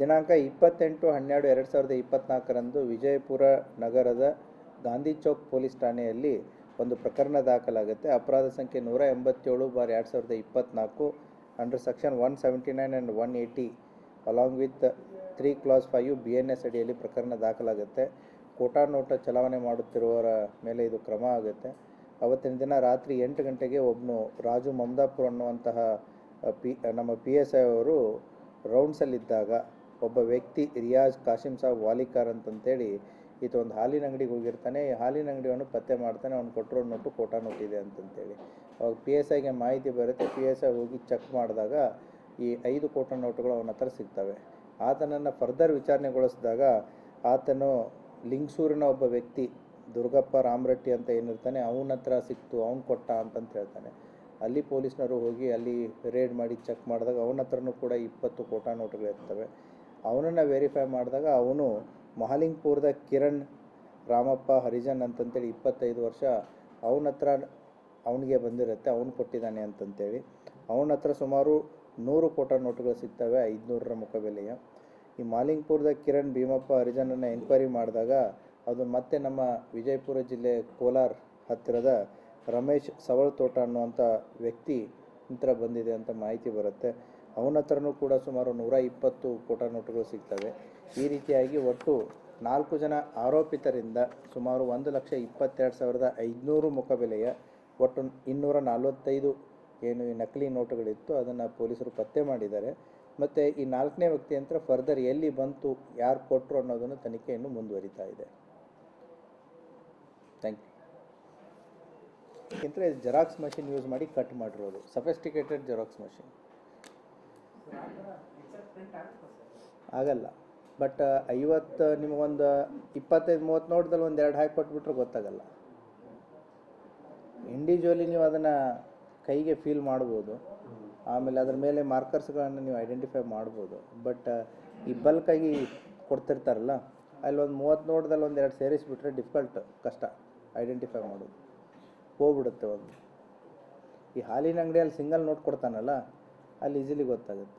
ದಿನಾಂಕ ಇಪ್ಪತ್ತೆಂಟು ಹನ್ನೆರಡು ಎರಡು ಸಾವಿರದ ಇಪ್ಪತ್ತ್ನಾಲ್ಕರಂದು ವಿಜಯಪುರ ನಗರದ ಗಾಂಧಿ ಚೌಕ್ ಪೊಲೀಸ್ ಠಾಣೆಯಲ್ಲಿ ಒಂದು ಪ್ರಕರಣ ದಾಖಲಾಗುತ್ತೆ. ಅಪರಾಧ ಸಂಖ್ಯೆ ನೂರ ಎಂಬತ್ತೇಳು ಬಾರ್ ಎರಡು ಸಾವಿರದ ಇಪ್ಪತ್ತ್ನಾಲ್ಕು under section one seventy nine and one eighty along with three clause five B N S ಅಡಿಯಲ್ಲಿ ಪ್ರಕರಣ ದಾಖಲಾಗುತ್ತೆ. ಕೋಟಾ ನೋಟ ಚಲಾವಣೆ ಮಾಡುತ್ತಿರುವವರ ಮೇಲೆ ಇದು ಕ್ರಮ ಆಗುತ್ತೆ. ಅವತ್ತಿನ ದಿನ ರಾತ್ರಿ ಎಂಟು ಗಂಟೆಗೆ ಒಬ್ಬನು ರಾಜು ಮಮದಾಪುರ್ ಅನ್ನುವಂತಹ ಪಿ, ನಮ್ಮ ಪಿ ಎಸ್ ಐ ಅವರು ರೌಂಡ್ಸಲ್ಲಿದ್ದಾಗ ಒಬ್ಬ ವ್ಯಕ್ತಿ ರಿಯಾಜ್ ಕಾಶಿಂ ಸಾಬ್ ವಾಲಿಕಾರ್ ಅಂತಂತೇಳಿ ಈತ ಒಂದು ಹಾಲಿನ ಅಂಗಡಿಗೆ ಹೋಗಿರ್ತಾನೆ. ಈ ಹಾಲಿನ ಅಂಗಡಿಯನ್ನು ಪತ್ತೆ ಮಾಡ್ತಾನೆ, ಅವ್ನು ಕೊಟ್ಟಿರೋ ನೋಟು ಕೋಟಾ ನೋಟಿದೆ ಅಂತಂತೇಳಿ. ಅವಾಗ ಪಿ ಎಸ್ ಐಗೆ ಮಾಹಿತಿ ಬರುತ್ತೆ. ಪಿ ಎಸ್ ಐ ಹೋಗಿ ಚೆಕ್ ಮಾಡಿದಾಗ ಈ ಐದು ಕೋಟಾ ನೋಟುಗಳು ಅವನ ಹತ್ರ ಸಿಗ್ತವೆ. ಆತನನ್ನು ಫರ್ದರ್ ವಿಚಾರಣೆಗೊಳಿಸಿದಾಗ ಆತನು ಲಿಂಗಸೂರಿನ ಒಬ್ಬ ವ್ಯಕ್ತಿ, ದುರ್ಗಪ್ಪ ರಾಮರೆಡ್ಡಿ ಅಂತ ಏನಿರ್ತಾನೆ, ಅವನ ಹತ್ರ ಸಿಕ್ತು, ಅವ್ನು ಕೊಟ್ಟ ಅಂತಂತ ಹೇಳ್ತಾನೆ. ಅಲ್ಲಿ ಪೊಲೀಸ್ನವರು ಹೋಗಿ ಅಲ್ಲಿ ರೇಡ್ ಮಾಡಿ ಚೆಕ್ ಮಾಡಿದಾಗ ಅವನ ಹತ್ರನೂ ಕೂಡ ಇಪ್ಪತ್ತು ಕೋಟಾ ನೋಟುಗಳಿರ್ತವೆ. ಅವನನ್ನು ವೆರಿಫೈ ಮಾಡಿದಾಗ ಅವನು ಮಹಾಲಿಂಗ್ಪುರದ ಕಿರಣ್ ರಾಮಪ್ಪ ಹರಿಜನ್ ಅಂತಂತೇಳಿ ಇಪ್ಪತ್ತೈದು ವರ್ಷ ಅವನ ಹತ್ರ ಅವನಿಗೆ ಬಂದಿರುತ್ತೆ, ಅವನು ಕೊಟ್ಟಿದ್ದಾನೆ ಅಂತಂತೇಳಿ. ಅವನ ಹತ್ರ ಸುಮಾರು ನೂರು ಕೋಟ ನೋಟುಗಳು ಸಿಗ್ತವೆ, ಐದುನೂರರ ಮುಖಬೆಲೆಯ. ಈ ಮಾಲಿಂಗ್ಪುರದ ಕಿರಣ್ ಭೀಮಪ್ಪ ಹರಿಜನನ್ನು ಎನ್ಕ್ವೈರಿ ಮಾಡಿದಾಗ ಅದು ಮತ್ತೆ ನಮ್ಮ ವಿಜಯಪುರ ಜಿಲ್ಲೆ ಕೋಲಾರ ಹತ್ತಿರದ ರಮೇಶ್ ಸವಳ್ ತೋಟ ಅನ್ನುವಂಥ ವ್ಯಕ್ತಿ ಹತ್ರ ಬಂದಿದೆ ಅಂತ ಮಾಹಿತಿ ಬರುತ್ತೆ. ಅವನ ಹತ್ರನೂ ಕೂಡ ಸುಮಾರು ನೂರ ಇಪ್ಪತ್ತು ಕೋಟ ನೋಟುಗಳು ಸಿಗ್ತವೆ. ಈ ರೀತಿಯಾಗಿ ಒಟ್ಟು ನಾಲ್ಕು ಜನ ಆರೋಪಿತರಿಂದ ಸುಮಾರು ಒಂದು ಲಕ್ಷ ಇಪ್ಪತ್ತೆರಡು ಸಾವಿರದ ಐದುನೂರು ಮುಖಬೆಲೆಯ ಒಟ್ಟು ಇನ್ನೂರ ನಲವತ್ತೈದು ಏನು ಈ ನಕಲಿ ನೋಟುಗಳಿತ್ತು, ಅದನ್ನು ಪೊಲೀಸರು ಪತ್ತೆ ಮಾಡಿದ್ದಾರೆ. ಮತ್ತು ಈ ನಾಲ್ಕನೇ ವ್ಯಕ್ತಿ ಅಂತ ಫರ್ದರ್ ಎಲ್ಲಿ ಬಂತು, ಯಾರು ಕೊಟ್ಟರು ಅನ್ನೋದನ್ನು ತನಿಖೆಯನ್ನು ಮುಂದುವರಿತಾ ಇದೆ. ಥ್ಯಾಂಕ್ ಯು ಏಕೆಂದರೆ ಜೆರಾಕ್ಸ್ ಮಷಿನ್ ಯೂಸ್ ಮಾಡಿ ಕಟ್ ಮಾಡಿರೋದು, ಸಫೆಸ್ಟಿಕೇಟೆಡ್ ಜೆರಾಕ್ಸ್ ಮಷಿನ್. ಆಗಲ್ಲ. ಬಟ್ ಐವತ್ತು, ನಿಮಗೊಂದು ಇಪ್ಪತ್ತೈದು, ಮೂವತ್ತು ನೋಟ್ದಲ್ಲಿ ಒಂದು ಎರಡು ಹಾಕಿ ಕೊಟ್ಬಿಟ್ರೆ ಗೊತ್ತಾಗಲ್ಲ. ಇಂಡಿವಿಜುವಲಿ ನೀವು ಅದನ್ನು ಕೈಗೆ ಫೀಲ್ ಮಾಡ್ಬೋದು. ಆಮೇಲೆ ಅದ್ರ ಮೇಲೆ ಮಾರ್ಕರ್ಸ್ಗಳನ್ನು ನೀವು ಐಡೆಂಟಿಫೈ ಮಾಡ್ಬೋದು. ಬಟ್ ಈ ಬಲ್ಕಾಗಿ ಕೊಡ್ತಿರ್ತಾರಲ್ಲ, ಅಲ್ಲಿ ಒಂದು ಮೂವತ್ತು ನೋಟ್ದಲ್ಲಿ ಒಂದು ಎರಡು ಸೇರಿಸ್ಬಿಟ್ರೆ ಡಿಫಿಕಲ್ಟ್ ಕಷ್ಟ. ಐಡೆಂಟಿಫೈ ಮಾಡೋದು. ಹೋಗ್ಬಿಡುತ್ತೆ ಒಂದು. ಈ ಹಾಲಿನ ಅಂಗಡಿಯಲ್ಲಿ ಸಿಂಗಲ್ ನೋಟ್ ಕೊಡ್ತಾನಲ್ಲ ಅಲ್ಲಿ ಈಸಿಲಿ ಗೊತ್ತಾಗುತ್ತೆ.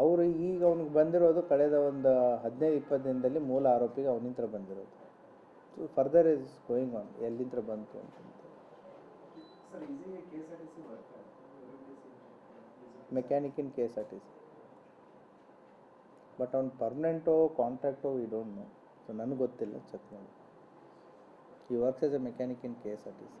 ಅವರು ಈಗ ಅವ್ನಿಗೆ ಬಂದಿರೋದು ಕಳೆದ ಒಂದು ಹದಿನೈದು ಇಪ್ಪತ್ತು ದಿನದಲ್ಲಿ ಮೂಲ ಆರೋಪಿಗೆ ಅವನಿಂತ್ರ ಬಂದಿರೋದು. So further is going on ಎಲ್ಲಿಂದ ಬಂತು ಅಂತ. Mechanic in K S R T C but ಅವ್ನು ಪರ್ಮನೆಂಟೋ ಕಾಂಟ್ರಾಕ್ಟೋ ವಿ ಡೋಂಟ್ ನೋ ಸೊ ನನಗೆ ಗೊತ್ತಿಲ್ಲ ಚೆಕ್ ಮಾಡಿ ಈ works as a mechanic in K S R T C